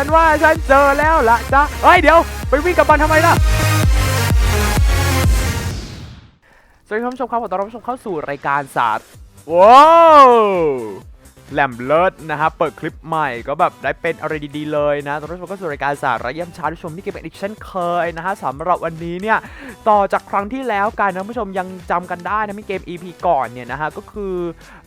ฉันว่าฉันเจอแล้วละจ้ะเฮ้ยเดี๋ยวไปวิ่งกับมันทำไมล่ะสวัสดีท่านผู้ชมครับขอต้อนรับผู้ชมเข้าสู่รายการศาสตร์ว้าว แหลมเลิศนะฮะเปิดคลิปใหม่ก็แบบได้เป็นอะไรดีๆเลยนะตอนรับชมเข้าสู่รายการสาระเยี่ยมชาผู้ชมที่เก็บเป็นอีกเช่นเคยนะฮะสำหรับวันนี้เนี่ยต่อจากครั้งที่แล้วกันนะผู้ชมยังจำกันได้นะมีเกม EP ก่อนเนี่ยนะฮะก็คือ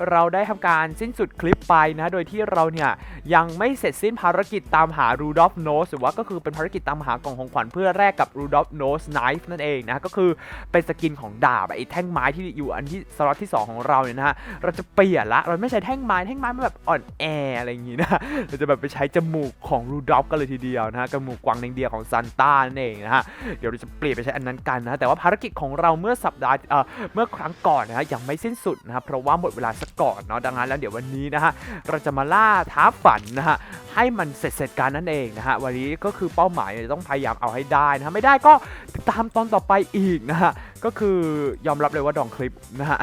เราได้ทำการสิ้นสุดคลิปไปนะโดยที่เราเนี่ยยังไม่เสร็จสิ้นภารกิจตามหา Rudolph Nose หรือว่าก็คือเป็นภารกิจตามหากล่องของขวัญเพื่อแลกกับ Rudolph Nose Knife นั่นเองนะก็คือเป็นสกินของดาบไอ้แท่งไม้ที่อยู่อันที่สล็อตที่สองของเราเนี่ยนะฮะเราจะเปลี่ยนละเราไม่ใช้แท่งไม้แท่งไม้มันแบบอ่อนแออะไรอย่างงี้นะ เราจะแบบไปใช้จมูกของรูดอฟกันเลยทีเดียวนะฮะจมูกกวางแดงเดียของซันต้านั่นเองนะฮะ เดี๋ยวเราจะเปลี่ยนไปใช้อันนั้นกันนะ แต่ว่าภารกิจของเราเมื่อสัปดาห์เอ่อเมื่อครั้งก่อนนะฮะยังไม่สิ้นสุดนะครับ เพราะว่าหมดเวลาซะก่อนเนาะ ดังนั้นแล้วเดี๋ยววันนี้นะฮะเราจะมาล่าท้าฝันนะฮะให้มันเสร็จเสร็จกันนั่นเองนะฮะวันนี้ก็คือเป้าหมายเนี่ยต้องพยายามเอาให้ได้นะฮะไม่ได้ก็ติดตามตอนต่อไปอีกนะฮะ ก็คือยอมรับเลยว่าดองคลิปนะฮะ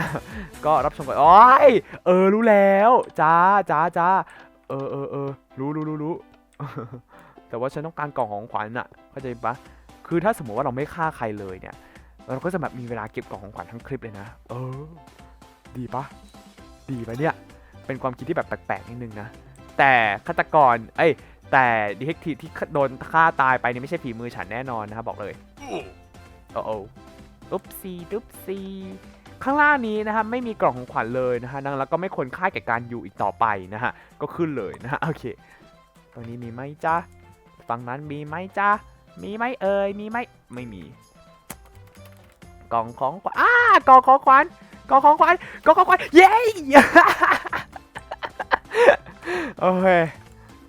ก็รับชมกันโอ้ยเออรู้แล้วจ้าจ้าจ้าเออเออเออรู้รู้รู้รู้แต่ว่าฉันต้องการกล่องของขวัญอะเข้าใจปะคือถ้าสมมติว่าเราไม่ฆ่าใครเลยเนี่ย เราก็จะแบบมีเวลาเก็บกล่องของขวัญทั้งคลิปเลยนะ เออ ดีปะดีปะเนี่ย เป็นความคิดที่แบบแปลกๆนิดนึงนะ แต่ฆาตกร เอ้ย แต่ดีเทคทีฟที่โดนฆ่าตายไปนี่ไม่ใช่ฝีมือฉันแน่นอนนะครับบอกเลยโอ้โอุ๊บซีดุ๊บซีข้างล่างนี้นะครับไม่มีกล่องของขวัญเลยนะฮะดังแล้วก็ไม่ควรค่าแก่การอยู่อีกต่อไปนะฮะก็ขึ้นเลยนะฮะโอเคตรงนี้มีไหมจ๊ะฝั่งนั้นมีไหมจ๊ะมีไหมเอ่ยมีไหมไม่มี กล่องของขวัญอ้ากล่องของขวัญกล่องของขวัญกล่องของขวัญเย้โอเค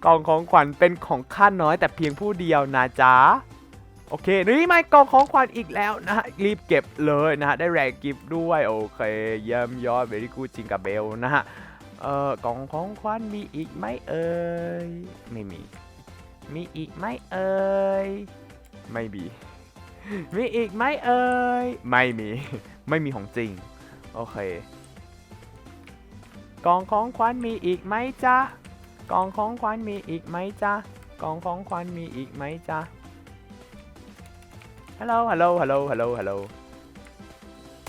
กล่องของขวัญเป็นของข้าน้อยแต่เพียงผู้เดียวนะจ๊ะ โอเค นี่ไม่กล่องของขวัญอีกแล้วนะฮะ รีบเก็บเลยนะฮะ ได้แรงกิฟต์ด้วย โอเค เยี่ยมยอดเบรี่กูจิงกับเบลนะฮะ เอ่อ กล่องของขวัญมีอีกไหมเอ่ย ไม่มี มีอีกไหมเอ่ย ไม่มี มีอีกไหมเอ่ย ไม่มี ไม่มีของจริง โอเค กล่องของขวัญมีอีกไหมจ๊ะ กล่องของขวัญมีอีกไหมจ๊ะ กล่องของขวัญมีอีกไหมจ๊ะ ฮัลโหล ฮัลโหล ฮัลโหล ฮัลโหล ฮัลโหล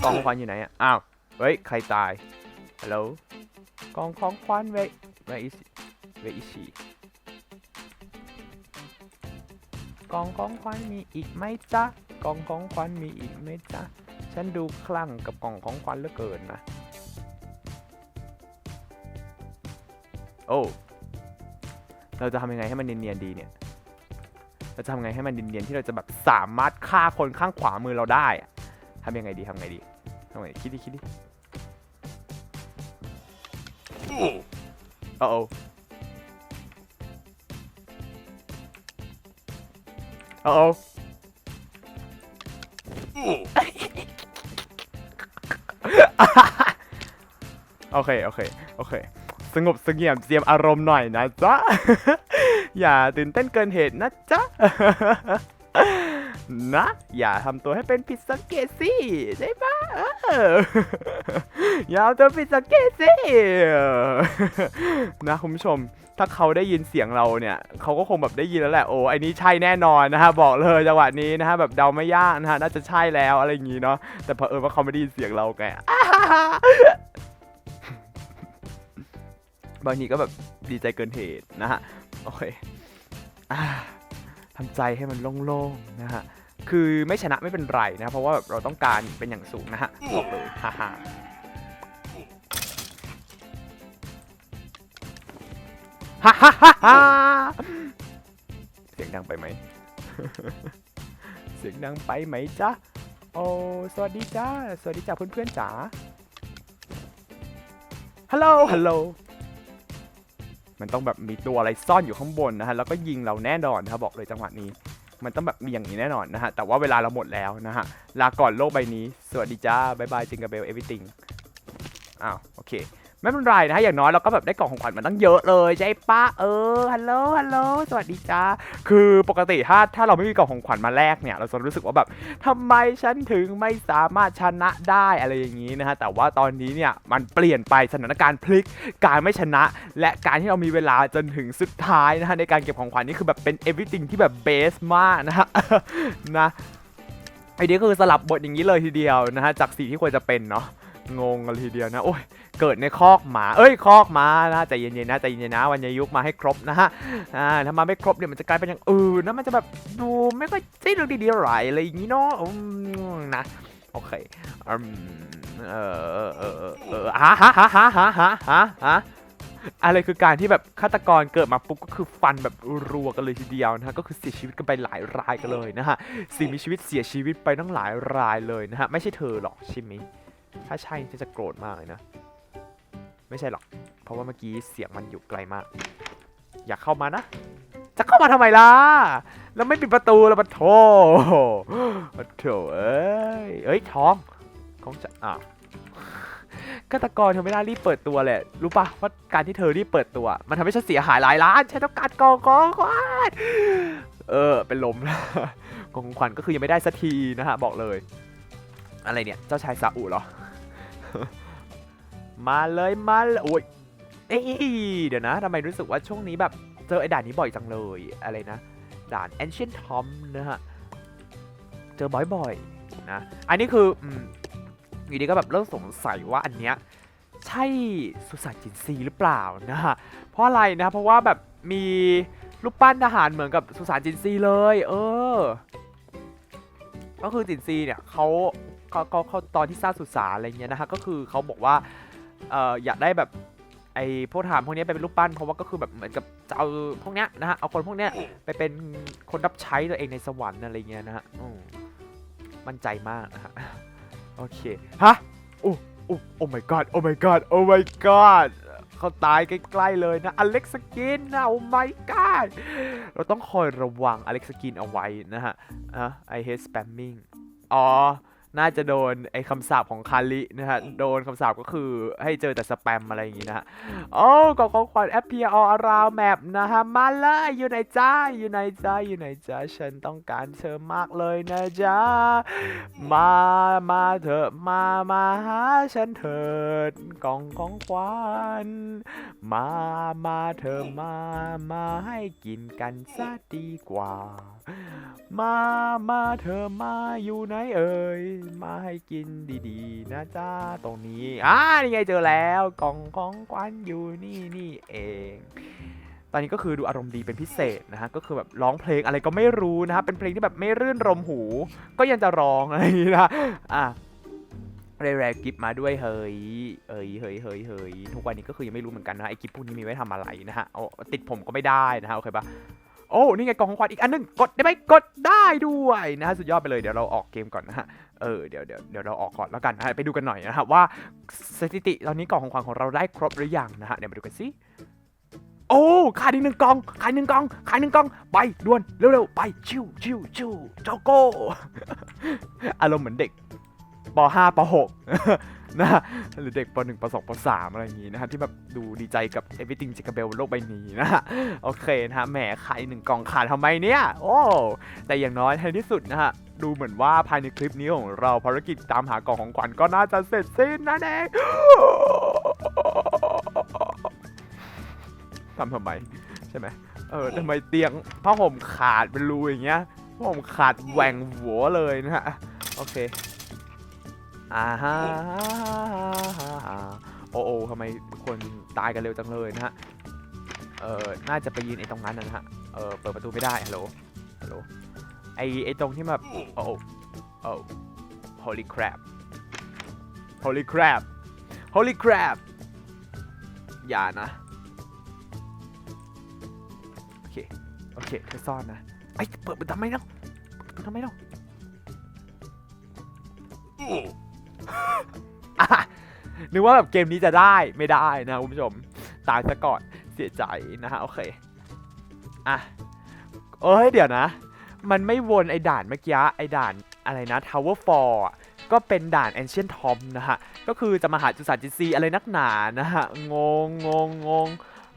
กล่องของขวัญอยู่ไหนอะ อ้าว เฮ้ย ใครตาย ฮัลโหลกล่องของขวัญ where where is where is she กล่องของขวัญมีอีกไหมจ๊ะกล่องของขวัญมีอีกไหมจ๊ะ ฉันดูคลั่งกับกล่องของขวัญเหลือเกินนะ โอ้ เราจะทำยังไงให้มันเนียนๆดีเนี่ย เราจะทำยังไงให้มันเนียนๆที่เราจะแบบสามารถฆ่าคนข้างขวามือเราได้อะทำยังไงดีทำไงดีทำไงคิดดิคิดดิโอ้โอ้โอ้โอ้โอเค โอเค โอเค สงบเสงี่ยมเจียมอารมณ์หน่อยนะจ๊ะ อย่าตื่นเต้นเกินเหตุนะจ๊ะ นะ อย่าทำตัวให้เป็นผิดสังเกตสิใช่ปะเอออย่าเอาตัวผิดสังเกตสินะคุณผู้ชม ถ้าเขาได้ยินเสียงเราเนี่ย เขาก็คงแบบได้ยินแล้วแหละ โอ้ไอ้นี่ใช่แน่นอนนะฮะ บอกเลยจังหวะนี้นะฮะ แบบเดาไม่ยากนะฮะ น่าจะใช่แล้วอะไรอย่างงี้เนาะ แต่เผอิญว่าเขาไม่ได้ยินเสียงเราไงบางทีก็แบบดีใจเกินเหตุนะฮะ โอเคอทำใจให้มันโล่งๆนะฮะ คือไม่ชนะไม่เป็นไรนะ เพราะว่าแบบเราต้องการเป็นอย่างสูงนะฮะบอกเลยฮ่าฮ่าฮ่าฮ่าฮ่าฮ่าเสียงดังไปไหม เสียงดังไปไหมจ๊ะ โอ้ สวัสดีจ้า สวัสดีจ้าเพื่อนๆจ๋า ฮัลโหล ฮัลโหล มันต้องแบบมีตัวอะไรซ่อนอยู่ข้างบนนะฮะแล้วก็ยิงเราแน่นอนนะครับบอกเลยจังหวะนี้ มันต้องแบบมีอย่างนี้แน่นอนนะฮะแต่ว่าเวลาเราหมดแล้วนะฮะลาก่อนโลกใบนี้ สวัสดีจ้าบายบายจิงกับเบลเอวิติงอ้าวโอเค ไม่เป็นไรนะฮะอย่างน้อยเราก็แบบได้กล่องของขวัญมาตั้งเยอะเลยใช่ปะเออฮัลโหลฮัลโหลสวัสดีจ้าคือปกติถ้าถ้าเราไม่มีกล่องของขวัญมาแลกเนี่ย เราจะรู้สึกว่าแบบทำไมฉันถึงไม่สามารถชนะได้อะไรอย่างนี้นะฮะแต่ว่าตอนนี้เนี่ยมันเปลี่ยนไปสถานการณ์พลิกการไม่ชนะ และการที่เรามีเวลาจนถึงสุดท้ายนะฮะในการเก็บของขวัญนี่คือแบบเป็น everything ที่แบบเบสมากนะฮะนะไอเดียก็คือสลับบทอย่างนี้เลยทีเดียวนะฮะจากสิ่งที่ควรจะเป็นเนาะ งงกันทีเดียวนะ โอ้ย เกิดในคอกหมา เอ้ย คอกหมานะใจเย็นๆนะใจเย็นๆนะ วันยายุกมาให้ครบนะฮะ อ่า ถ้ามาไม่ครบเนี่ยมันจะกลายเป็นอย่างอื่นนะ มันจะแบบดูไม่ค่อยใช่เรื่องดีๆอะไรอะไรอย่างงี้เนาะอืมนะ โอเคอืมเออเออเออเออฮะฮะฮะฮะฮะฮะฮะฮะอะไรคือการที่แบบฆาตกรเกิดมาปุ๊บก็คือฟันแบบรัวกันเลยทีเดียวนะฮะก็คือเสียชีวิตกันไปหลายรายกันเลยนะฮะสิ่งมีชีวิตเสียชีวิตไปตั้งหลายรายเลยนะฮะไม่ใช่เธอหรอกใช่ไหม ถ้าใช่ฉันจะโกรธมากเลยนะ ไม่ใช่หรอก เพราะว่าเมื่อกี้เสียงมันอยู่ไกลมาก อยากเข้ามานะ จะเข้ามาทำไมล่ะ แล้วไม่ปิดประตูแล้วมันโถมันโถเอ้ยเอ้ยท้องของจะอะฆาตกรเธอไม่น่ารีบเปิดตัวเลยรู้ปะว่าการที่เธอรีบเปิดตัว มันทำให้ฉันเสียหายหลายล้านฉันต้องการกองกองขวัญเออ เป็นลมกองของขวัญก็คือยังไม่ได้สักทีนะฮะ บอกเลย อะไรเนี่ย เจ้าชายซาอุเหรอ มาเลยมาเลยโอ้ยเอ้ยเดี๋ยวนะทำไมรู้สึกว่าช่วงนี้แบบเจอไอ้ด่านนี้บ่อยจังเลยอะไรนะ ด่าน Ancient Tom นะฮะ เจอบ่อยๆนะ อันนี้คืออืมอยู่ดีก็แบบเริ่มสงสัยว่าอันเนี้ยใช่สุสานจินซีหรือเปล่านะฮะ เพราะอะไรนะ เพราะว่าแบบมีรูปปั้นทหารเหมือนกับสุสานจินซีเลย เออ ก็คือจินซีเนี่ยเขา เขาเขาเขาตอนที่สร้างสุสานอะไรเงี้ยนะฮะก็คือเขาบอกว่าเอ่ออยากได้แบบไอ้พวกทหารพวกนี้ไปเป็นรูปปั้นเพราะว่าก็คือแบบเหมือนกับจะเอาพวกเนี้ยนะฮะเอาคนพวกเนี้ยไปเป็นคนรับใช้ตัวเองในสวรรค์อะไรเงี้ยนะฮะมั่นใจมากนะฮะโอเคฮะโอ้โอ้โอ้ my god โอ้ my god โอ้ my god เขาตายใกล้ๆเลยนะอเล็กสกินนะโอ้ my god เราต้องคอยระวังอเล็กสกินเอาไว้นะฮะอะ I hate spamming อ๋อ น่าจะโดนไอ้คำสาปของคารินะฮะ โดนคำสาปก็คือให้เจอแต่สแปมอะไรอย่างงี้นะฮะ โอ้กล่องของขวัญ appear all around map นะฮะ มาเลยอยู่ไหนจ้า อยู่ไหนจ้า อยู่ไหนจ้า ฉันต้องการเธอมากเลยนะจ้า มา มาเถอะ มา มาหาฉันเถิดกล่องของขวัญ มา มาเธอะมา มาให้กินกันซะดีกว่ามามาเธอมาอยู่ไหนเอ่ย มาให้กินดีๆ นะจ้าตรงนี้ อ่านี่ไงเจอแล้วกล่องของขวัญอยู่นี่นี่เอง ตอนนี้ก็คือดูอารมณ์ดีเป็นพิเศษนะฮะ ก็คือแบบร้องเพลงอะไรก็ไม่รู้นะฮะ เป็นเพลงที่แบบไม่รื่นรมหู ก็ยังจะร้องอะไรนี้นะอะเรแรกิฟมาด้วยเฮ้ยเฮ้ยเฮ้ยเฮ้ยเฮ้ยทุกวันนี้ก็คือยังไม่รู้เหมือนกันนะไอ้กิฟพวกนี้มีไว้ทำอะไรนะฮะเอาติดผมก็ไม่ได้นะฮะโอเคปะ โอ้นี่ไงกล่องของขวัญอีกอันหนึงกดได้ไหมกดได้ด้วยนะฮะสุดยอดไปเลยเดี๋ยวเราออกเกมก่อนนะฮะเออเดี๋ยวเดี๋ยวเดี๋ยวเราออกก่อนแล้วกันนะฮะไปดูกันหน่อยนะฮะว่าสถิติตอนนี้กล่องของขวัญของเราได้ครบหรือยังนะฮะเดี๋ยวมาดูกันสิโอ้ขายหนึ่งกล่องขายหนึ่งกล่องขายหนึ่งกล่องไปด่วนเร็วๆไปชิวชิวชิวโจโก้อารมณ์เหมือนเด็กป .5 ป .6 นะฮะหรือเด็กป .1 ป .2 ป .3 อะไรอย่างงี้นะฮะที่แบบดูดีใจกับ everything จิกาเบลบนโลกใบนี้นะฮะโอเคนะฮะแหมขายหนึ่งกล่องขาดทำไมเนี่ย โอ้แต่อย่างน้อยในที่สุดนะฮะดูเหมือนว่าภายในคลิปนี้ของเราภารกิจตามหากล่องของขวัญก็น่าจะเสร็จสิ้นนั่นเองทำทำไมใช่ไหมเออทำไมเตียงผ้าห่มขาดเป็นรูอย่างเงี้ยผ้าห่มขาดแหว่งหัวเลยนะฮะโอเค อ่าฮะโอ้โอ้ทำไมคนตายกันเร็วจังเลยนะฮะ เออน่าจะไปยืนไอ้ตรงนั้นนะฮะ เออเปิดประตูไม่ได้ ฮัลโหล ฮัลโหล ไอ้ไอ้ตรงที่แบบโอ้โอ้ holy crap holy crap holy crap อย่านะ โอเค โอเคเธอซ่อนนะ ไอ้เปิดมันทำไมเนาะเปิดมันทำไมเนาะ นึกว่าแบบเกมนี้จะได้ไม่ได้นะคุณผู้ชม ตายซะก่อนเสียใจนะฮะโอเค อะ เอ้ยเดี๋ยวนะ มันไม่วนไอ้ด่านเมื่อกี้ไอ้ด่านอะไรนะ Tower Fall ก็เป็นด่าน Ancient Tom นะฮะ ก็คือจะมาหาจุสานจิซีอะไรนักหนานะฮะ งงงงงง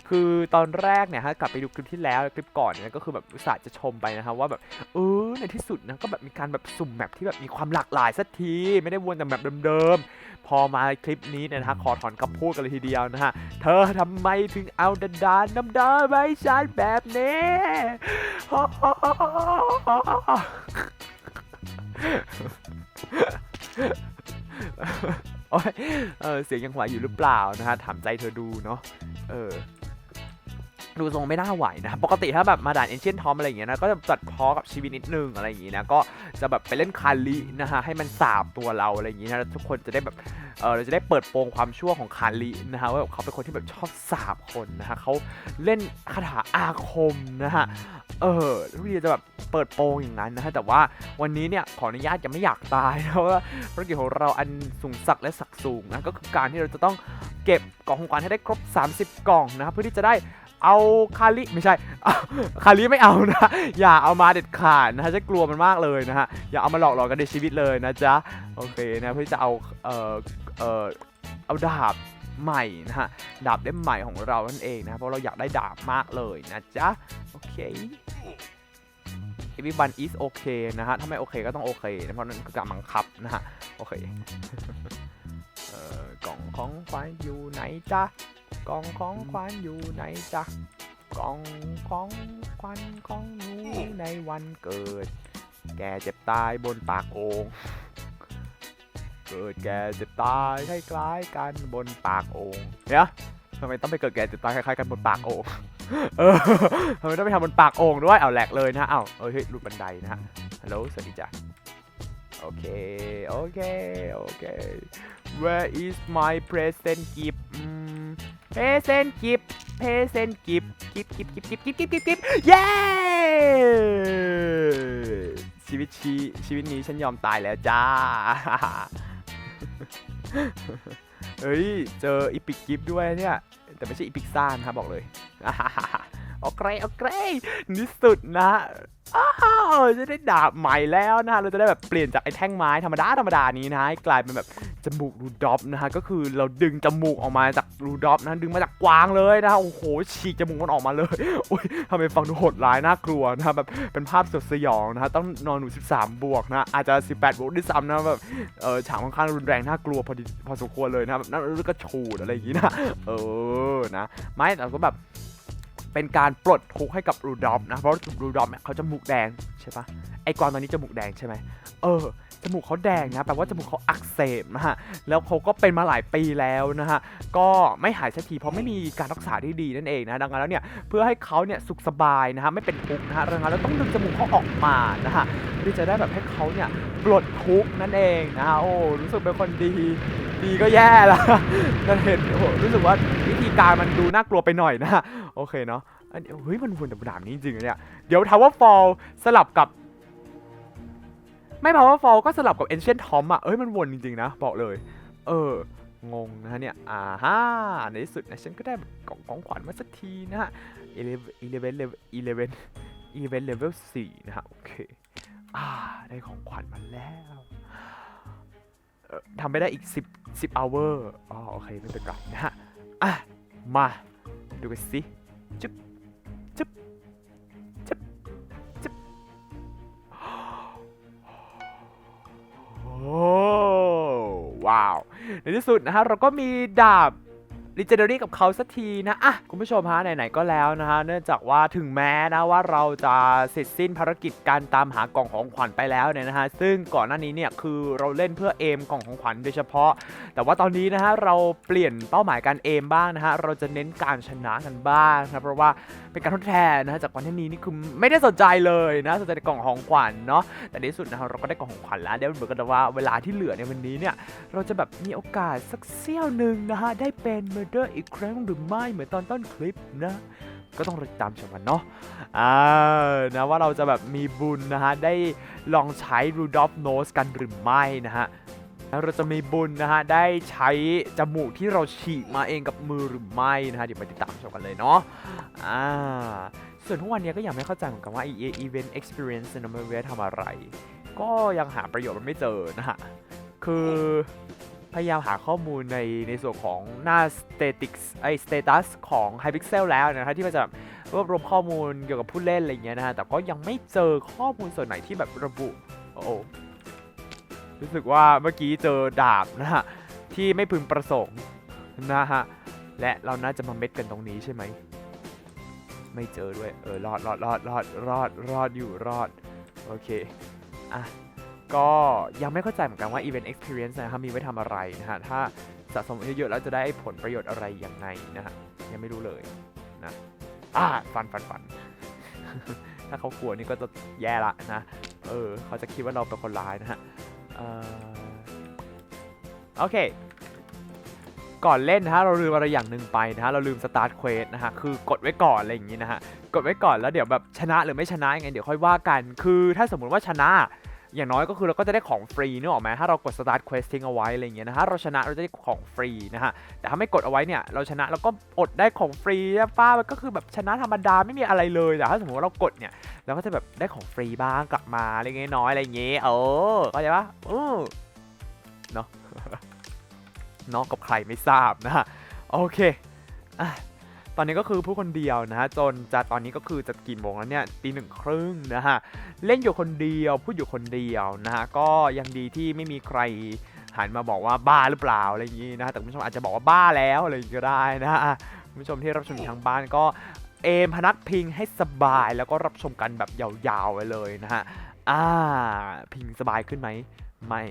คือตอนแรกเนี่ยฮะกลับไปดูคลิปที่แล้วคลิปก่อนเนี่ยก็คือแบบอุตส่าห์จะชมไปนะครับว่าแบบเออในที่สุดนะก็แบบมีการแบบสุ่มแมปที่แบบมีความหลากหลายสักทีไม่ได้วนแต่แมปเดิมๆ พอมาคลิปนี้เนี่ยนะฮะขอถอนคำพูดกันเลยทีเดียวนะฮะเธอทำไมถึงเอาดันดานน้ำดาไว้ฉันแบบนี้โอ้ยเออเสียงยังไหวอยู่หรือเปล่านะฮะถามใจเธอดูเนาะเออ ดูทรงไม่น่าไหวนะปกติถ้าแบบมาด่านเอเชียนทอมอะไรอย่างเงี้ยนะก็จะตัดพ้อกับชีวิตนิดนึงอะไรอย่างงี้นะก็จะแบบไปเล่นคารินะฮะให้มันสาบตัวเราอะไรอย่างงี้นะทุกคนจะได้แบบเออเราจะได้เปิดโปงความชั่วของคารินะฮะว่าแบบเขาเป็นคนที่แบบชอบสาบคนนะฮะเขาเล่นคาถาอาคมนะฮะเออทุกทีจะแบบเปิดโปงอย่างนั้นนะฮะแต่ว่าวันนี้เนี่ยขออนุญาตยังไม่อยากตายนะเพราะว่าภารกิจของเราอันสูงสักและศักสูงนะก็คือการที่เราจะต้องเก็บกล่องของขวัญให้ได้ครบ 30 กล่องนะครับเพื่อที่จะได้ เอาคาริไม่ใช่คาริไม่เอานะ อย่าเอามาเด็ดขาดนะฮะจะกลัวมันมากเลยนะฮะอย่าเอามาหลอกหลอนกันในชีวิตเลยนะจ๊ะโอเคนะเพื่อจะเอาเอ่อเอ่อเอาดาบใหม่นะฮะดาบเล่มใหม่ของเรานั่นเองนะเพราะเราอยากได้ดาบมากเลยนะจ๊ะโอเค everyone is okay นะฮะถ้าไม่โอเคก็ต้องโอเคนะเพราะนั่นคือการบังคับนะฮะโอเคเอ่อกล่องของขวัญอยู่ไหนจ๊ะ กล่องของขวัญอยู่ไหนจ๊ะกล่องของขวัญของหนูในวันเกิด แกเจ็บตายบนปากโองเกิดแกเจ็บตายคล้ายๆกันบนปากโองเนี่ยทำไมต้องไปเกิดแกเจ็บตายคล้ายๆกันบนปากโองเออทำไมต้องไปทำบนปากโอ่งด้วยเอาแหลกเลยนะเอาเอ้ยเฮ้ยหลุดบันไดนะฮะฮัลโหลสวัสดีจ้ะโอเค โอเค โอเค where is my present gift เพเซนกิบเพเซนกิบกิบกิบกิบกิบกิบกิบกิบกิบเย้ชีวิตชีชีวิตนี้ฉันยอมตายแล้วจ้าเฮ้ย เจออีพิกกิฟด้วยเนี่ย แต่ไม่ใช่อีพิกซ่านะครับบอกเลย โอเคโอเคนี่สุดนะอ้าวจะได้ดาบใหม่แล้วนะเราจะได้แบบเปลี่ยนจากไอ้แท่งไม้ธรรมดาธรรมดานี้นะให้กลายเป็นแบบจมูกรูดอปนะฮะก็คือเราดึงจมูกออกมาจากรูดอปนะดึงมาจากกวางเลยนะโอ้โหฉีกจมูกมันออกมาเลยอุ้ยทำไมฟังดูโหดร้ายน่ากลัวนะแบบเป็นภาพสดสยองนะฮะต้องนอนหนู 13 บวกนะอาจจะ 18 บวกด้วยซ้ำนะแบบเออฉากค่อนข้างรุนแรงน่ากลัวพอดีพอสมควรเลยนะแบบนั่นแล้วก็ชูดอะไรอย่างงี้นะเออนะไม่แต่ก็แบบ เป็นการปลดทุกข์ให้กับรูดอมนะเพราะรูดอมเนี่ยเขาจะมูกแดงใช่ปะไอ้กวางตอนนี้จะมูกแดงใช่ไหมเออ จมูกเขาแดงนะแปลว่าจมูกเขาอักเสบนะฮะแล้วเขาก็เป็นมาหลายปีแล้วนะฮะก็ไม่หายสักทีเพราะไม่มีการรักษาที่ดีนั่นเองนะดังนั้นแล้วเนี่ยเพื่อให้เขาเนี่ยสุขสบายนะฮะไม่เป็นทุกข์นะฮะดังนั้นแล้วต้องดึงจมูกเขาออกมานะฮะเพื่อจะได้แบบให้เขาเนี่ยปลดทุกข์นั่นเองนะฮะโอ้รู้สึกเป็นคนดีดีก็แย่ละนั่นเห็นโอ้รู้สึกว่าวิธีการมันดูน่ากลัวไปหน่อยนะโอเคเนาะอันนี้เฮ้ยมันวนแต่ด่านนี้จริงๆนะเนี่ยเดี๋ยว Tower Fall สลับกับ ไม่ Power Fall ก็สลับกับ Ancient Tom อะ เอ้ยมันวนจริงๆนะ บอกเลย เออ งงนะฮะเนี่ย อ่าฮะในที่สุดนะฉันก็ได้กล่องของขวัญมาสักทีนะฮะ11 11 level 11 event level 4นะฮะ โอเค อ่า ได้ของขวัญมาแล้วเอ่อทำไปได้อีก 10 10 hour อ๋อ โอเค ไม่เป็นไรนะฮะ อะ มา ดูกันสิจึ๊บจึ๊บ ว้าว ในที่สุดนะฮะเราก็มีดาบ Legendary กับเขาสักทีนะอะคุณผู้ชมฮะไหนๆก็แล้วนะฮะเนื่องจากว่าถึงแม้นะว่าเราจะเสร็จสิ้นภารกิจการตามหากล่องของขวัญไปแล้วเนี่ยนะฮะซึ่งก่อนหน้านี้เนี่ยคือเราเล่นเพื่อเอมกล่องของขวัญโดยเฉพาะ แต่ว่าตอนนี้นะฮะเราเปลี่ยนเป้าหมายการเอมบ้างนะฮะเราจะเน้นการชนะกันบ้างนะเพราะว่าเป็นการทดแทนนะฮะจากวันที่นี้นี่คือไม่ได้สนใจเลยนะสนใจกล่องของขวัญเนาะแต่ในที่สุดนะฮะเราก็ได้กล่องของขวัญแล้วเดี๋ยวเหมือนกันว่าเวลาที่เหลือในวันนี้เนี่ยเราจะแบบมีโอกาสสักเสี้ยวหนึ่งนะฮะได้เป็น Murder อีกครั้งหรือไม่เหมือนตอนต้นคลิปนะก็ต้องติดตามชมกันเนาะอ่านะว่าเราจะแบบมีบุญนะฮะ ได้ลองใช้ Rudolph Nose กันหรือไม่นะฮะแล้วเราจะมีบุญนะฮะ ได้ใช้จมูกที่เราฉีกมาเองกับมือหรือไม่นะฮะ เดี๋ยวไปติดตามชมกันเลยเนาะอ่าส่วนทุกวันนี้ก็ยังไม่เข้าใจเหมือนกันว่า EA Event Experience เนี่ยมันไว้ทำอะไร ก็ยังหาประโยชน์มันไม่เจอนะฮะ คือ พยายามหาข้อมูลในในส่วนของหน้า statics ไอ status ของ Hypixel แล้วนะฮะที่มันจะรวบรวมข้อมูลเกี่ยวกับผู้เล่นอะไรอย่างเงี้ยนะฮะแต่ก็ยังไม่เจอข้อมูลส่วนไหนที่แบบระบุโอ้รู้สึกว่าเมื่อกี้เจอดาบนะฮะที่ไม่พึงประสงค์นะฮะและเราน่าจะมาเม็ดกันตรงนี้ใช่ไหมไม่เจอด้วยเออรอดรอดรอดรอดรอดรอดอยู่รอดโอเคอะ ก็ยังไม่เข้าใจเหมือนกันว่า Event Experience นะครับมีไว้ทำอะไรนะฮะ ถ้าสะสมเยอะๆแล้วจะได้ผลประโยชน์อะไรยังไงนะฮะ ยังไม่รู้เลยนะอ่าฟันฟันฟัน ถ้าเขากลัวนี่ก็จะแย่ละนะ เออ เขาจะคิดว่าเราเป็นคนร้ายนะฮะออโอเค ก่อนเล่นนะฮะ เราลืมอะไรอย่างหนึ่งไปนะฮะ เราลืมสตาร์ทเควสนะฮะ คือกดไว้ก่อนอะไรอย่างงี้นะฮะ กดไว้ก่อนแล้วเดี๋ยวแบบชนะหรือไม่ชนะยังไงเดี๋ยวค่อยว่ากัน คือถ้าสมมุติว่าชนะ อย่างน้อยก็คือเราก็จะได้ของฟรีนึกออกไหมถ้าเรากด start quest ทิ้งเอาไว้อะไรเงี้ยนะฮะเราชนะเราจะได้ของฟรีนะฮะแต่ถ้าไม่กดเอาไว้เนี่ยเราชนะเราก็อดได้ของฟรีนะป้ามันก็คือแบบชนะธรรมดาไม่มีอะไรเลยแต่ถ้าสมมติว่าเรากดเนี่ยเราก็จะแบบได้ของฟรีบ้างกลับมาอะไรเงี้ยน้อยอะไรเงี้ยเออเข้าใจปะเออเนาะน้องกับใครไม่ทราบนะฮะโอเคอะ ตอนนี้ก็คือผู้คนเดียวนะฮะจนจะตอนนี้ก็คือจะกี่โมงแล้วเนี่ยตีหนึ่งครึ่งนะฮะเล่นอยู่คนเดียวพูดอยู่คนเดียวนะฮะก็ยังดีที่ไม่มีใครหันมาบอกว่าบ้าหรือเปล่าอะไรอย่างงี้นะฮะแต่คุณผู้ชมอาจจะบอกว่าบ้าแล้วอะไรก็ได้นะฮะอะคุณผู้ชมที่รับชมทางบ้านก็เอมพนักพิงให้สบายแล้วก็รับชมกันแบบยาวๆไปเลยนะฮะอ่าพิงสบายขึ้นไหมไม่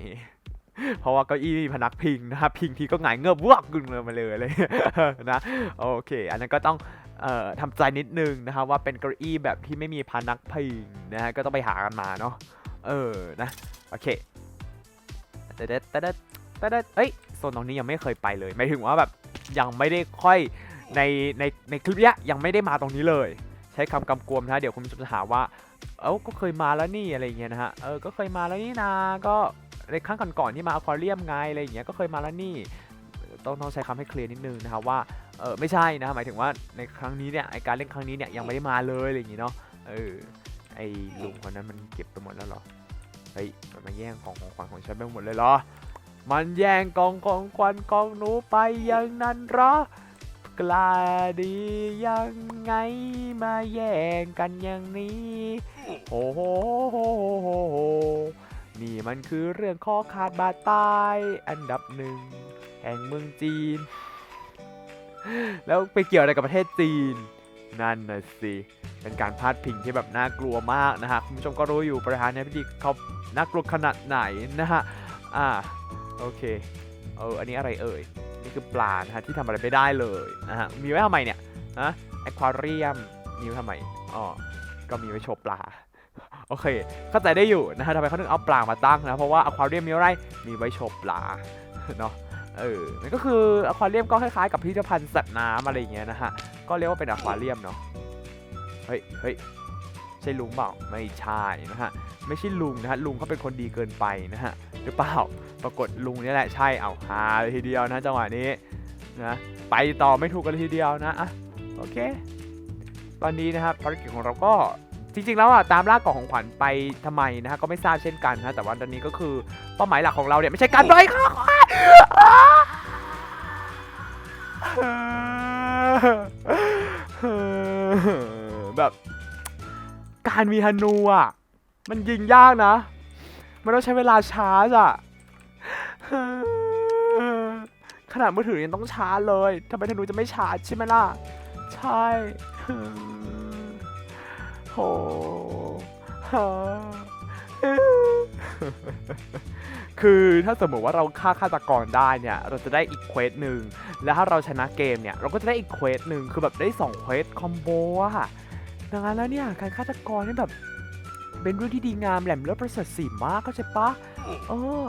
เพราะว่าเก้าอี้พนักพิงนะครับพิงทีก็หงายเงือบวกกึ่งเลยมาเลยเลยนะโอเค อันนั้นก็ต้องออทำใจนิดนึงนะครับว่าเป็นเก้าอี้แบบที่ไม่มีพนักพิงนะฮะก็ต้องไปหากันมาเนาะเออนะโอเคแต่เด็ดแต่เด็ดแต่เด็ดเอ้ยโซนตรงนี้ยังไม่เคยไปเลยหมายถึงว่าแบบยังไม่ได้ค่อยในในในคลิปเนี้ยยังไม่ได้มาตรงนี้เลย ใช้คำกำกวมนะเดี๋ยวคุณผู้ชมจะหาว่าเอ้าก็เคยมาแล้วนี่อะไรเงี้ยนะฮะเออก็เคยมาแล้วนี่นาก็ ในครั้งก่อนๆที่มาอควาเรียมไงอะไรอย่างเงี้ยก็เคยมาแล้วนี่ต้องต้องใช้คำให้เคลียร์นิดนึงนะครับว่าเออไม่ใช่นะหมายถึงว่าในครั้งนี้เนี่ยไอการเล่นครั้งนี้เนี่ยยังไม่ได้มาเลยอะไรอย่างงี้เนาะเออไอลุงคนนั้นมันเก็บไปหมดแล้วเหรอเฮ้ยมันมาแย่งของของขวัญของฉันไปหมดเลยเหรอ มันแย่งกองของขวัญของหนูไปอย่างนั้นเหรอกล้าดียังไงมาแย่งกันอย่างนี้โอ้โหโหโหโห นี่มันคือเรื่องข้อขาดบาดตายอันดับหนึ่งแห่งเมืองจีน แล้วไปเกี่ยวอะไรกับประเทศจีน นั่นน่ะสิเป็นการพาดพิงที่แบบน่ากลัวมากนะฮะคุณผู้ชมก็รู้อยู่ประธานาธิบดีเขาน่ากลัวขนาดไหนนะฮะอ่าโอเคเอออันนี้อะไรเอ่ยนี่คือปลานะฮะที่ทำอะไรไม่ได้เลยนะฮะมีไว้ทำไมเนี่ยนะแอควาเรียมมีไว้ทำไมอ๋อก็มีไว้โชว์ปลา โอเค เข้าใจได้อยู่นะฮะทำไมเขาถึงเอาปลามาตั้งนะ เพราะว่าอควาเรียมมีอะไร มีไว้โชว์ปลา เนาะเออนั่นก็คืออควาเรียมก็คล้ายๆกับพิพิธภัณฑ์สัตว์น้ำอะไรอย่างเงี้ยนะฮะ ก็เรียกว่าเป็นอควาเรียมเนาะ เฮ้ยเฮ้ยใช่ลุงเปล่า ไม่ใช่นะฮะ ไม่ใช่ลุงนะฮะ ลุงเขาเป็นคนดีเกินไปนะฮะ หรือเปล่า ปรากฏลุงนี่แหละใช่ เอาหาเลยทีเดียวนะจังหวะนี้นะ ไปต่อไม่ถูกกันเลยทีเดียวนะอะโอเค ตอนนี้นะครับภารกิจของเราก็ จริงๆแล้วอะตามล่ากล่องของขวัญไปทำไมนะฮะก็ไม่ทราบเช่นกันนะแต่ว่าตอนนี้ก็คือเป้าหมายหลักของเราเนี่ยไม่ใช่การปล่อยของขวัญแบบการมีฮนูอะมันยิงยากนะ มันต้องใช้เวลาชาร์จอะขนาดมือถือยังต้องชาร์จเลยทำไมธนูจะไม่ชาร์จใช่ไหมล่ะ ใช่ โหคือถ้าสมมติว่าเราฆ่าฆาตกรได้เนี่ย เราจะได้อีกเควสหนึ่งแล้วถ้าเราชนะเกมเนี่ย เราก็จะได้อีกเควสหนึ่งคือแบบได้2เควสคอมโบอะดังนั้นแล้วเนี่ยการฆาตกรนี่แบบเป็นเรื่องที่ดีงามแหลมเลิศประเสริฐสีมากเข้าใจปะเออ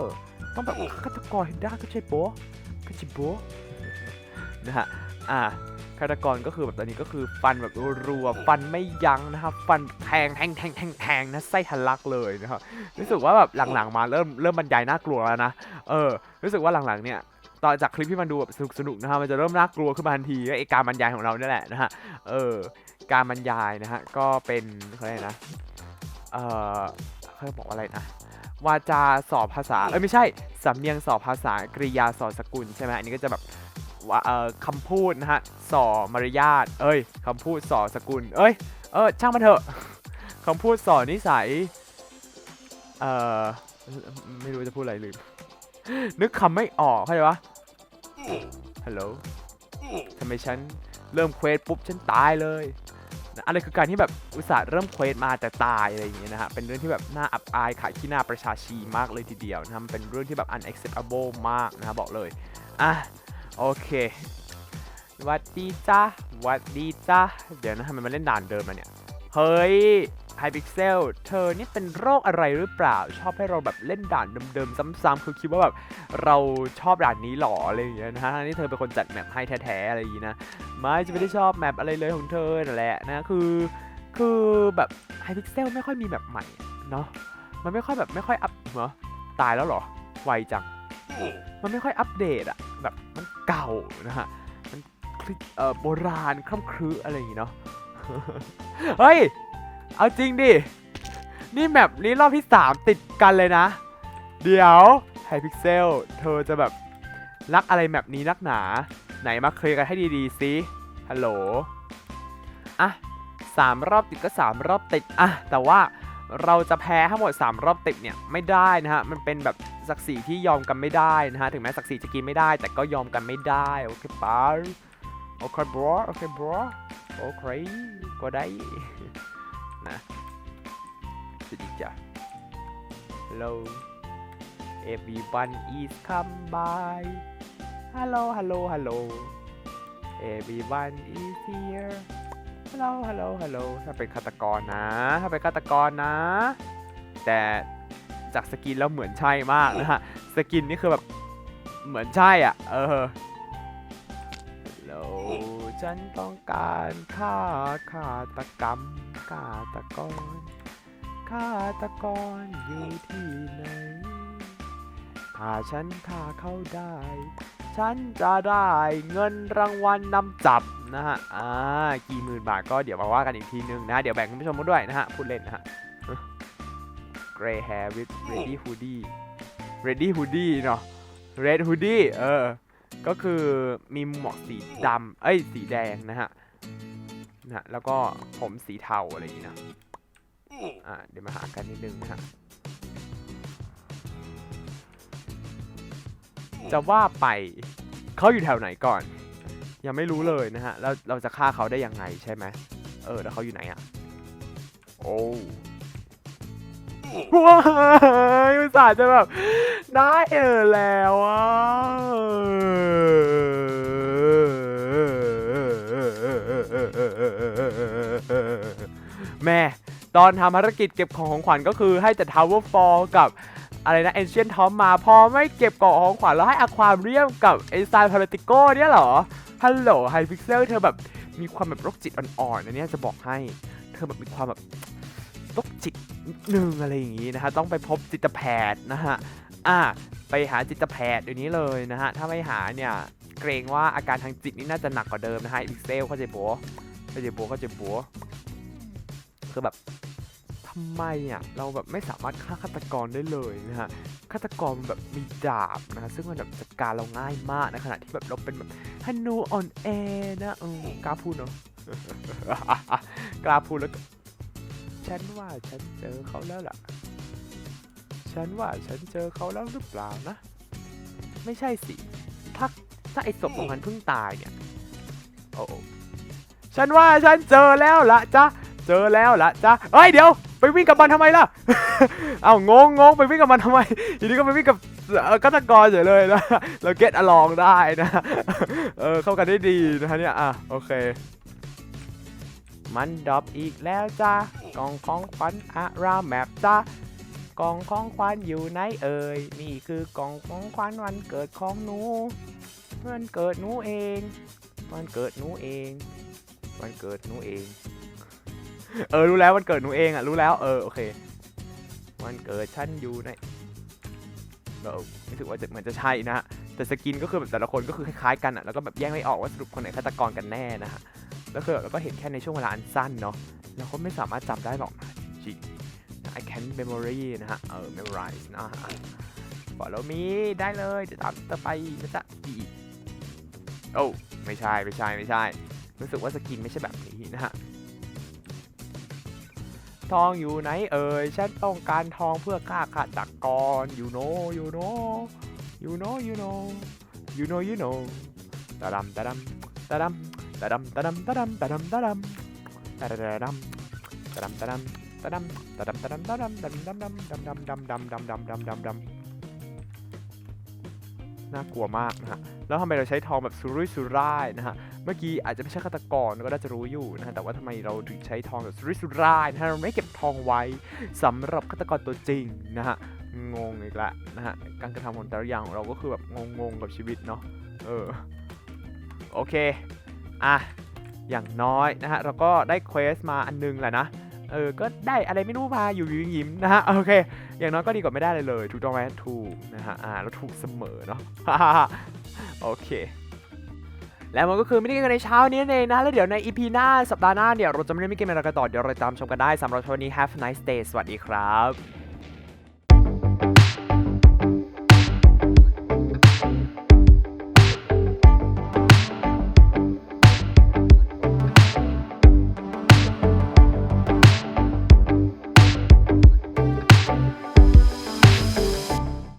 ต้องแบบฆาตกรให้ได้เข้าใจโป๊ะเข้าใจโป๊ะนะฮะอ่า ฆาตกรก็คือแบบตอนนี้ก็คือฟันแบบรัวๆฟันไม่ยั้งนะครับ ฟันแทงแทงแทงแทงแทงนะไส้ทะลักเลยนะครับรู้สึกว่าแบบหลังๆมาเริ่มเริ่มบรรยายน่ากลัวแล้วนะเออ รู้สึกว่าหลังๆเนี่ยตอนจากคลิปที่มันดูแบบสนุกสนุกนะฮะมันจะเริ่มน่ากลัวขึ้นมาทันทีไอการบรรยายของเราเนี่ยแหละนะฮะเออการบรรยายนะฮะก็เป็นเขาเรียกนะเออเขาบอกอะไรนะวาจาสอบภาษาเอ้ยไม่ใช่สำเนียงสอบภาษากริยาสอบสกุลใช่ไหมอันนี้ก็จะแบบ คำพูดนะฮะสอมารยาท เอ้ยคำพูดสอสกุล เอ้ย เออช่างมันเถอะคำพูดสอนิสัย เอ่อ ไม่รู้จะพูดอะไรลืม นึกคำไม่ออกเข้าใจปะฮัลโหลทำไมฉันเริ่มเควสปุ๊บฉันตายเลยอะไรคือการที่แบบอุตส่าห์เริ่มเควสมาแต่ตายอะไรอย่างเงี้ยนะฮะ เป็นเรื่องที่แบบน่าอับอายขายที่หน้าประชาชีมากเลยทีเดียวนะครับมันเป็นเรื่องที่แบบ unacceptable มากนะครับบอกเลย อะ โอเควัดดีจ้าวัดดีจ้าเดี๋ยวนะทำไมมันเล่นด่านเดิมมาเนี่ย เฮ้ยไฮพิกเซลเธอนี่เป็นโรคอะไรหรือเปล่า ชอบให้เราแบบเล่นด่านเดิมๆซ้ำๆคือคิดว่าแบบเราชอบด่านนี้หรออะไรอย่างเงี้ยนะฮะทั้งที่เธอเป็นคนจัดแมปให้แท้ๆอะไรอย่างงี้นะไม่จะไม่ได้ชอบแมปอะไรเลยของเธอนั่นแหละนะคือคือแบบไฮพิกเซลไม่ค่อยมีแมปใหม่เนาะมันไม่ค่อยแบบไม่ค่อยอัพเหรอตายแล้วหรอไวจังมันไม่ค่อยอัปเดตอะแบบมัน เก่านะฮะมันคลิเอ่อโบราณคล่ำครึออะไรอย่างงี้เนาะเฮ้ย เอาจริงดิ นี่แมปนี้รอบที่ 3 ติดกันเลยนะ เดี๋ยวไฮพิกเซลเธอจะแบบรักอะไรแมปนี้นักหนา ไหนมาเคลียร์กันให้ดีๆสิฮัลโหล อะสามรอบติดก็3รอบติด อะ แต่ว่า เราจะแพ้ทั้งหมด 3 รอบติดเนี่ยไม่ได้นะฮะมันเป็นแบบศักดิ์ศรีที่ยอมกันไม่ได้นะฮะถึงแม้ศักดิ์ศรีจะกินไม่ได้ แต่ก็ยอมกันไม่ได้โอเคปาโอเคบรอโอเคบรอโอเคก็ได้นะสวัสดีจ้ะ Hello everyone is come by Hello hello hello everyone is here Hello hello hello ถ้าเป็นฆาตกรนะ ถ้าเป็นฆาตกรนะ แต่จากสกินแล้วเหมือนใช่มากนะฮะ สกินนี่คือแบบเหมือนใช่อะ เออแล้วฉันต้องการฆ่าฆาตกรรมฆาตกรฆาตกรอยู่ที่ไหน ถ้าฉันฆ่าเขาได้ ฉันจะได้เงินรางวัลนำจับ นะฮะ อ่า กี่หมื่นบาทก็เดี๋ยวมาว่ากันอีกทีนึงนะ เดี๋ยวแบ่งคุณผู้ชมมาด้วยนะฮะ พูดเล่นนะฮะ Grey hair with ready hoodie ready hoodie เนาะ red hoodie เออ ก็คือมีหมวกสีดำเอ้ย สีแดงนะฮะนะฮะแล้วก็ผมสีเทาอะไรอย่างงี้นะ อ่า เดี๋ยวมาหากันนิดนึงนะฮะจะว่าไปเขาอยู่แถวไหนก่อน ยังไม่รู้เลยนะฮะแล้วเราจะฆ่าเขาได้ยังไงใช่ไหมเออแล้วเขาอยู่ไหนอะโอ้ว้ายอุตส่าห์จะแบบ ได้เออแล้วอะแม่ตอนทำภารกิจเก็บของของขวัญก็คือให้แต่ Tower Fall กับอะไรนะ Ancient Tom มา พอไม่เก็บกล่องของขวัญแล้วให้อควาเรียมกับไอซายพาราติโกเนี่ยเหรอ ฮัลโหลไฮพิกเซลเธอแบบมีความแบบโรคจิตอ่อนๆนะเนี่ยจะบอกให้ เธอแบบมีความแบบโรคจิตนึงอะไรอย่างงี้นะฮะ ต้องไปพบจิตแพทย์นะฮะ อะไปหาจิตแพทย์เดี๋ยวนี้เลยนะฮะ ถ้าไม่หาเนี่ย เกรงว่าอาการทางจิตนี่น่าจะหนักกว่าเดิมนะฮะพิกเซลเข้าใจปัวเข้าใจปัวเข้าใจปัวคือแบบำไมอะเราแบบไม่สามารถฆ่าฆาตกรได้เลยนะฮะฆาตกรมันแบบมีดาบนะะซึ่งมันแบบจัดการเราง่ายมากในขณะที่แบบเราเป็นแบบฮันนูอ่อนแอนะเออกล้าพูดเนาะกล้าพูดแล้วก็ฉันว่าฉันเจอเขาแล้วล่ะ ฉันว่าฉันเจอเขาแล้วหรือเปล่านะ ไม่ใช่สิ ถ้าถ้าไอศพของมันเพิ่งตายเนี่ย โอ้โอ้ฉันว่าฉันเจอแล้วล่ะจ้ะ เจอแล้วล่ะจ้ะเอ้ยเดี๋ยว ไปวิ่งกับมันทำไมล่ะ เอางงงงไปวิ่งกับมันทำไมทีนี้ก็ไปวิ่งกับเอ่อฆาตกรเฉยเลยนะ เราเก็ตอลองได้นะ เออเข้ากันได้ดีนะฮะเนี่ย อะโอเค มันดรอปอีกแล้วจ้ากล่องของขวัญอารามแมปจ้ากล่องของขวัญอยู่ไหนเอ่ย นี่คือกล่องของขวัญวันเกิดของหนู วันเกิดหนูเอง วันเกิดหนูเอง วันเกิดหนูเอง เออรู้แล้ววันเกิดหนูเองอะรู้แล้วเออโอเควันเกิดฉันอยู่ในเออรู้สึกว่าจะเหมือนจะใช่นะฮะแต่สกินก็คือแบบแต่ละคนก็คือคล้ายๆกันอะแล้วก็แบบแยกไม่ออกว่าสรุปคนไหนฆาตกรกันแน่นะฮะแล้วคือเราก็เห็นแค่ในช่วงเวลาอันสั้นเนาะเราก็ไม่สามารถจำได้หรอกนะจริง I can can memory นะฮะเออ memorize นะฮะ follow me ได้เลยจะตามต่อไปนะจ๊ะอีโอ้ไม่ใช่ไม่ใช่ไม่ใช่รู้สึกว่าสกินไม่ใช่แบบนี้นะฮะ ทองอยู่ไหนเอ่ยฉันต้องการทองเพื่อฆ่าขาจากร you know you know you know you know you know you know ตะดำตะดำตะดำตะดำตะดำตะดำตะดำตะดำตะดำตะดำตะดำตะดำตะดำตะดำตะดำตะดำตะดำตะดำดำดำดำดำดำดำดำดำดำน่ากลัวมากนะฮะ แล้วทำไมเราใช้ทองแบบสุรุ่ยสุร่ายนะฮะ เมื่อกี้อาจจะไม่ใช่ฆาตกรก็น่าจะรู้อยู่นะฮะแต่ว่าทำไมเราถึงใช้ทองแบบสุรุ่ยสุร่ายนะฮะเราไม่เก็บทองไว้สำหรับฆาตกรตัวจริงนะฮะงงอีกล้วนะฮะการกระทำของแต่ละอย่างของเราก็คือแบบงงๆกับชีวิตเนาะเออโอเคอะอย่างน้อยนะฮะเราก็ได้เควสมาอันนึงแหละนะเออ ก็ได้อะไรไม่รู้มาอยู่ยิ้มยิ้มนะฮะ โอเค อย่างน้อยก็ดีกว่าไม่ได้เลยเลย ถูกต้องไหมถูกนะฮะ อ่า แล้วถูกเสมอเนาะ โอเค แล้วมันก็คือมินิเกมในเช้านี้นั่นเองนะ แล้วเดี๋ยวใน EP หน้าสัปดาห์หน้าเนี่ยเราจะไม่ได้มินิเกมอะไรกันต่อเดี๋ยวเราตามชมกันได้สำหรับวันนี้ Have a nice day สวัสดีครับ